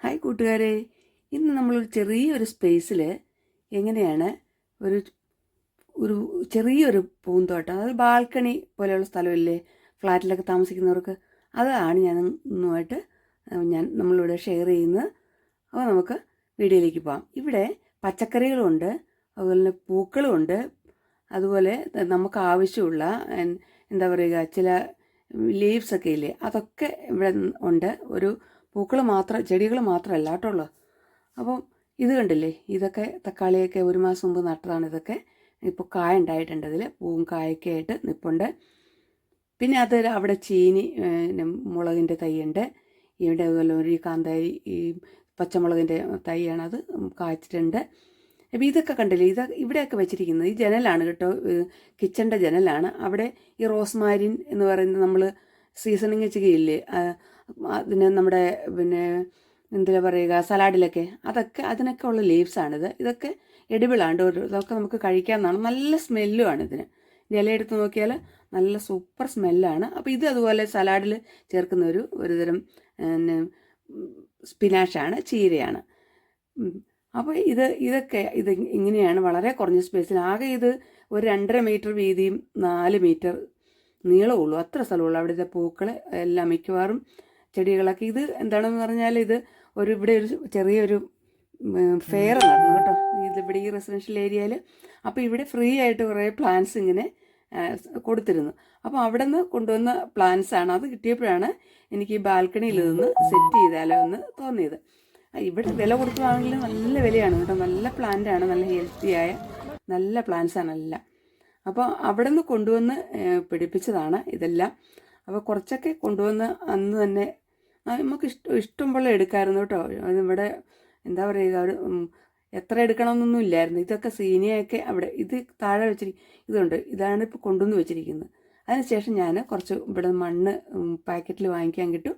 Hi കൂട്ടുകാരെ. ഇന്ന് നമ്മളൊരു ചെറിയൊരു സ്പേസിൽ എങ്ങനെയാണ് ഒരു ഒരു ചെറിയൊരു പൂന്തോട്ടം അതായത് ബാൽക്കണി പോലെയുള്ള സ്ഥലമില്ലേ ഫ്ലാറ്റിലൊക്കെ താമസിക്കുന്നവർക്ക് അതാണ് ഞാൻ ഇന്നുമായിട്ട് ഞാൻ നമ്മളിവിടെ ഷെയർ ചെയ്യുന്നത്. അപ്പോൾ നമുക്ക് വീഡിയോയിലേക്ക് പോകാം ഇവിടെ പച്ചക്കറികളുണ്ട് അതുപോലെ തന്നെ പൂക്കളുമുണ്ട് അതുപോലെ നമുക്ക് ആവശ്യമുള്ള എന്താ പറയുക ചില ലീവ്സൊക്കെ ഇല്ലേ അതൊക്കെ ഇവിടെ ഉണ്ട്. ഒരു പൂക്കൾ മാത്രം ചെടികൾ മാത്രമല്ല കേട്ടോ അപ്പം ഇത് കണ്ടില്ലേ? ഇതൊക്കെ തക്കാളിയൊക്കെ ഒരു മാസം മുമ്പ് നട്ടതാണ് ഇതൊക്കെ. ഇപ്പോൾ കായ ഉണ്ടായിട്ടുണ്ട് ഇതിൽ പൂവും കായൊക്കെ ആയിട്ട് നിൽപ്പുണ്ട് പിന്നെ അത് അവിടെ ചീനി പിന്നെ മുളകിന്റെ തൈയുണ്ട്. ഇവിടെ അതുപോലെ ഒരു കാന്താരി ഈ പച്ചമുളകിന്റെ തൈയാണ് അത് കായ്ച്ചിട്ടുണ്ട് അപ്പോൾ ഇതൊക്കെ കണ്ടില്ലേ? ഇത് ഇവിടെയൊക്കെ വെച്ചിരിക്കുന്നത് ഈ ജനലാണ് കേട്ടോ. കിച്ചന്റെ ജനലാണ്. അവിടെ ഈ റോസ്മാരിൻ എന്ന് പറയുന്നത് നമ്മൾ സീസണിങ് ചെയ്യില്ലേ ആ, അതിന് നമ്മുടെ പിന്നെ എന്താ പറയുക സലാഡിലൊക്കെ. അതൊക്കെ അതിനൊക്കെ ഉള്ള ലീവ്സാണിത് ഇതൊക്കെ എഡിബിളാണ് ഒരു ഇതൊക്കെ നമുക്ക് കഴിക്കാമെന്നാണ് നല്ല സ്മെല്ലുമാണ് ഇതിന്. ഇലയെടുത്ത് നോക്കിയാൽ നല്ല സൂപ്പർ സ്മെല്ലാണ് അപ്പോൾ ഇത് അതുപോലെ സലാഡിൽ ചേർക്കുന്ന ഒരു ഒരുതരം സ്പിനാഷാണ് ചീരയാണ്. അപ്പോൾ ഇത് ഇതൊക്കെ ഇത് ഇങ്ങനെയാണ്. വളരെ കുറഞ്ഞ സ്പേസിൽ ആകെ ഇത് ഒരു രണ്ടര മീറ്റർ വീതിയും നാല് മീറ്റർ നീളമുള്ളൂ അത്ര സ്ഥലമുള്ളൂ. അവിടുത്തെ പൂക്കൾ എല്ലാം മിക്കവാറും ചെടികളൊക്കെ. ഇത് എന്താണെന്ന് പറഞ്ഞാൽ ഇത് ഒരു ഇവിടെ ഒരു ചെറിയൊരു ഫെയർ നടന്നു കേട്ടോ. ഇത് ഇവിടെ ഈ റെസിഡൻഷ്യൽ ഏരിയയിൽ അപ്പോൾ ഇവിടെ ഫ്രീ ആയിട്ട് കുറേ പ്ലാന്റ്സ് ഇങ്ങനെ കൊടുത്തിരുന്നു. അപ്പോൾ അവിടെ നിന്ന് കൊണ്ടുവന്ന പ്ലാന്റ്സ് ആണ്. അത് കിട്ടിയപ്പോഴാണ് എനിക്ക് ഈ ബാൽക്കണിയിൽ നിന്ന് സെറ്റ് ചെയ്താലോ എന്ന് തോന്നിയത്. ഇവിടെ വില കൊടുക്കുകയാണെങ്കിൽ നല്ല വിലയാണ് കേട്ടോ. നല്ല പ്ലാന്റ് ആണ്. നല്ല ഹെൽത്തി ആയ നല്ല പ്ലാന്റ്സ് ആണ് എല്ലാം. അപ്പോൾ അവിടെ നിന്ന് കൊണ്ടുവന്ന് പിടിപ്പിച്ചതാണ് ഇതെല്ലാം. അപ്പോൾ കുറച്ചൊക്കെ കൊണ്ടുവന്ന് അന്ന് തന്നെ നമുക്ക് ഇഷ്ടം ഇഷ്ടം പോലെ എടുക്കാമായിരുന്നു കേട്ടോ. ഇവിടെ എന്താ പറയുക ഒരു എത്ര എടുക്കണമെന്നൊന്നും ഇല്ലായിരുന്നു. ഇതൊക്കെ സീനിയൊക്കെ അവിടെ ഇത് താഴെ വെച്ചിരി ഇതുണ്ട്. ഇതാണ് ഇപ്പോൾ കൊണ്ടുവന്ന് വെച്ചിരിക്കുന്നത്. അതിനുശേഷം ഞാൻ കുറച്ച് ഇവിടെ മണ്ണ് പാക്കറ്റിൽ വാങ്ങിക്കാൻ കിട്ടും.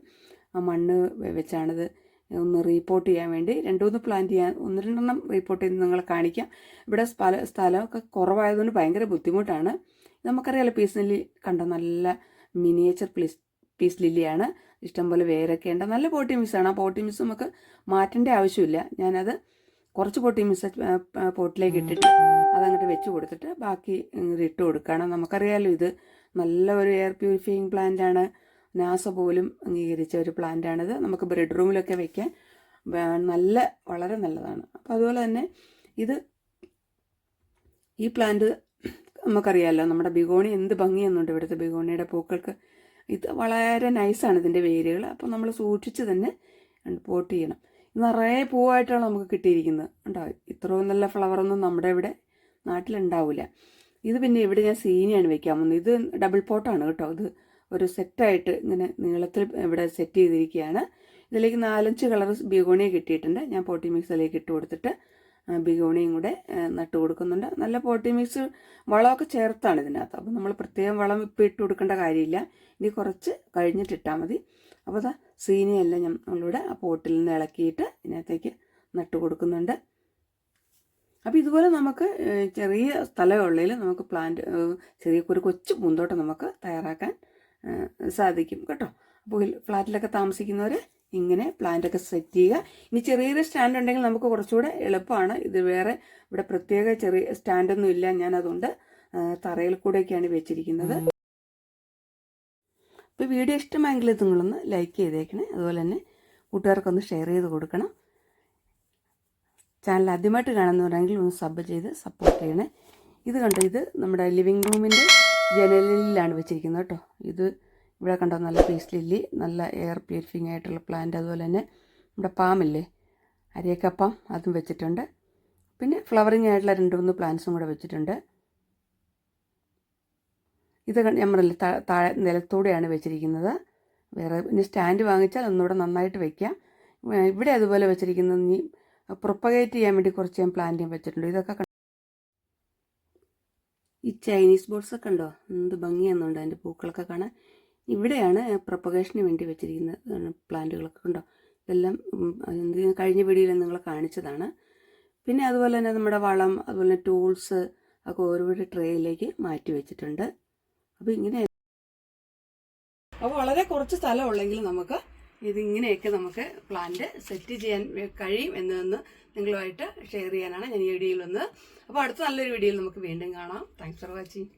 ആ മണ്ണ് വെച്ചാണിത് ഒന്ന് റീപ്പോർട്ട് ചെയ്യാൻ വേണ്ടി. രണ്ടുമൂന്ന് പ്ലാന്റ് ചെയ്യാൻ ഒന്ന് രണ്ടെണ്ണം റീപ്പോർട്ട് ചെയ്ത് നിങ്ങളെ കാണിക്കാം. ഇവിടെ സ്ഥല സ്ഥലമൊക്കെ കുറവായതുകൊണ്ട് ഭയങ്കര ബുദ്ധിമുട്ടാണ്. നമുക്കറിയാലോ പീസ് ലില്ലി കണ്ട നല്ല മിനിയേച്ചർ പ്ലീസ് പീസ് ലില്ലിയാണ് ഇഷ്ടംപോലെ വേരൊക്കെ ഉണ്ട്. നല്ല പോട്ടി മിസ്സാണ് ആ പോട്ടി മിസ് നമുക്ക് മാറ്റേണ്ട ആവശ്യമില്ല. ഞാനത് കുറച്ച് പോട്ടി മിസ് പോട്ടിലേക്ക് ഇട്ടിട്ട് അതങ്ങോട്ട് വെച്ച് കൊടുത്തിട്ട് ബാക്കി ഇട്ട് കൊടുക്കുകയാണ്. നമുക്കറിയാലോ ഇത് നല്ല ഒരു എയർ പ്യൂരിഫയിങ് പ്ലാന്റ് ആണ്. നാസ പോലും അംഗീകരിച്ച ഒരു പ്ലാന്റ് ആണിത് നമുക്ക് ബെഡ്റൂമിലൊക്കെ വെക്കാൻ വേ- നല്ല വളരെ നല്ലതാണ്. അപ്പോൾ അതുപോലെ തന്നെ ഇത് ഈ പ്ലാന്റ് നമുക്കറിയാമല്ലോ നമ്മുടെ ബിഗോണി എന്ത് ഭംഗിയെന്നുണ്ട് ഇവിടുത്തെ ബിഗോണിയുടെ പൂക്കൾക്ക്. ഇത് വളരെ നൈസാണ് ഇതിന്റെ വേരുകൾ അപ്പോൾ നമ്മൾ സൂക്ഷിച്ച് തന്നെ പോട്ട് ചെയ്യണം. നിറയെ പൂവായിട്ടാണ് നമുക്ക് കിട്ടിയിരിക്കുന്നത്. ഉണ്ടാവും ഇത്രയും നല്ല ഫ്ലവറൊന്നും നമ്മുടെ ഇവിടെ നാട്ടിലുണ്ടാവില്ല ഇത് പിന്നെ ഇവിടെ ഞാൻ സീനിയാണ് വെക്കാൻ പോകുന്നത്. ഇത് ഡബിൾ പോട്ടാണ് കേട്ടോ ഇത്. ഒരു സെറ്റായിട്ട് ഇങ്ങനെ നീളത്തിൽ ഇവിടെ സെറ്റ് ചെയ്തിരിക്കുകയാണ്. ഇതിലേക്ക് നാലഞ്ച് കളർ ബിഗോണിയ കിട്ടിയിട്ടുണ്ട്. ഞാൻ പോട്ടി മിക്സിലേക്ക് ഇട്ട് കൊടുത്തിട്ട് ബിഗോണിയും കൂടെ നട്ടു കൊടുക്കുന്നുണ്ട്. നല്ല പോട്ടി മിക്സ് വളമൊക്കെ ചേർത്താണ് ഇതിനകത്ത്. അപ്പോൾ നമ്മൾ പ്രത്യേകം വളം ഇപ്പം ഇട്ട് കൊടുക്കേണ്ട കാര്യമില്ല. ഇനി കുറച്ച് കഴിഞ്ഞിട്ട് ഇട്ടാൽ മതി. അപ്പോൾ അതാ സീനിയെല്ലാം നമ്മളിവിടെ ആ പോട്ടിൽ നിന്ന് ഇളക്കിയിട്ട് ഇതിനകത്തേക്ക് നട്ട് കൊടുക്കുന്നുണ്ട്. അപ്പോൾ ഇതുപോലെ നമുക്ക് ചെറിയ സ്ഥലമുള്ളതിൽ നമുക്ക് പ്ലാന്റ് ചെറിയ ഒരു കൊച്ചു പൂന്തോട്ടം നമുക്ക് തയ്യാറാക്കാൻ സാധിക്കും കേട്ടോ. അപ്പോൾ ഫ്ലാറ്റിലൊക്കെ താമസിക്കുന്നവർ ഇങ്ങനെ പ്ലാന്റ് ഒക്കെ സെറ്റ് ചെയ്യുക. ഇനി ചെറിയൊരു സ്റ്റാൻഡ് ഉണ്ടെങ്കിൽ നമുക്ക് കുറച്ചുകൂടെ എളുപ്പമാണ്. ഇത് വേറെ ഇവിടെ പ്രത്യേക ചെറിയ സ്റ്റാൻഡൊന്നും ഇല്ല. ഞാൻ അതുകൊണ്ട് തറയിൽ കൂടെയൊക്കെയാണ് വെച്ചിരിക്കുന്നത്. അപ്പോൾ വീഡിയോ ഇഷ്ടമായെങ്കിൽ നിങ്ങളൊന്ന് ലൈക്ക് ചെയ്തേക്കണേ. അതുപോലെ തന്നെ കൂട്ടുകാർക്കൊന്ന് ഷെയർ ചെയ്ത് കൊടുക്കണം. ചാനൽ ആദ്യമായിട്ട് കാണുന്നവരാണെങ്കിൽ ഒന്ന് സബ് ചെയ്ത് സപ്പോർട്ട് ചെയ്യണേ. ഇത് കണ്ടോ? ഇത് നമ്മുടെ ലിവിങ് റൂമിന്റെ ജനലിലാണ് വെച്ചിരിക്കുന്നത് കേട്ടോ. ഇത് ഇവിടെ കണ്ടോ? നല്ല പീസ് ലില്ലി നല്ല എയർ പ്യൂരിഫിങ് ആയിട്ടുള്ള പ്ലാന്റ് അതുപോലെ തന്നെ നമ്മുടെ പാമില്ലേ? അരിയക്കപ്പം അതും വെച്ചിട്ടുണ്ട്. പിന്നെ ഫ്ലവറിങ് ആയിട്ടുള്ള രണ്ട് മൂന്ന് പ്ലാന്റ്സും കൂടെ വെച്ചിട്ടുണ്ട്. ഇത് നമ്മളല്ലേ താഴെ നിലത്തൂടെയാണ് വെച്ചിരിക്കുന്നത്. വേറെ ഇനി സ്റ്റാൻഡ് വാങ്ങിച്ചാൽ ഒന്നുകൂടെ നന്നായിട്ട് വെക്കാം. ഇവിടെ അതുപോലെ വെച്ചിരിക്കുന്നത് ഇനി പ്രൊപ്പഗേറ്റ് ചെയ്യാൻ വേണ്ടി കുറച്ച് ഞാൻ പ്ലാന്റ് വെച്ചിട്ടുണ്ട്. ഇതൊക്കെ? ഈ ചൈനീസ് ബോർഡ്സ് ഒക്കെ ഉണ്ടോ എന്ത് ഭംഗിയാണെന്നുണ്ട് അതിന്റെ പൂക്കളൊക്കെ കാണാൻ. ഇവിടെയാണ് പ്രൊപ്പഗേഷന് വേണ്ടി വെച്ചിരിക്കുന്ന പ്ലാന്റുകളൊക്കെ ഉണ്ടോ ഇതെല്ലാം കഴിഞ്ഞ വീഡിയോയിൽ നിങ്ങൾ കാണിച്ചതാണ്. പിന്നെ അതുപോലെ തന്നെ നമ്മുടെ വളം അതുപോലെ തന്നെ ടൂൾസ് ഒക്കെ ഓരോ ട്രേയിലേക്ക് മാറ്റി വെച്ചിട്ടുണ്ട്. അപ്പോൾ ഇങ്ങനെ അപ്പോൾ വളരെ കുറച്ച് സ്ഥലമുള്ളെങ്കിൽ നമുക്ക് ഇതിങ്ങനെയൊക്കെ നമുക്ക് പ്ലാന്റ് സെറ്റ് ചെയ്യാൻ കഴിയും എന്നതെന്ന് നിങ്ങളുമായിട്ട് ഷെയർ ചെയ്യാനാണ് ഞാൻ ഈ വീഡിയോയിൽ വന്നത്. അപ്പോൾ അടുത്ത നല്ലൊരു വീഡിയോയിൽ നമുക്ക് വീണ്ടും കാണാം. Thanks for watching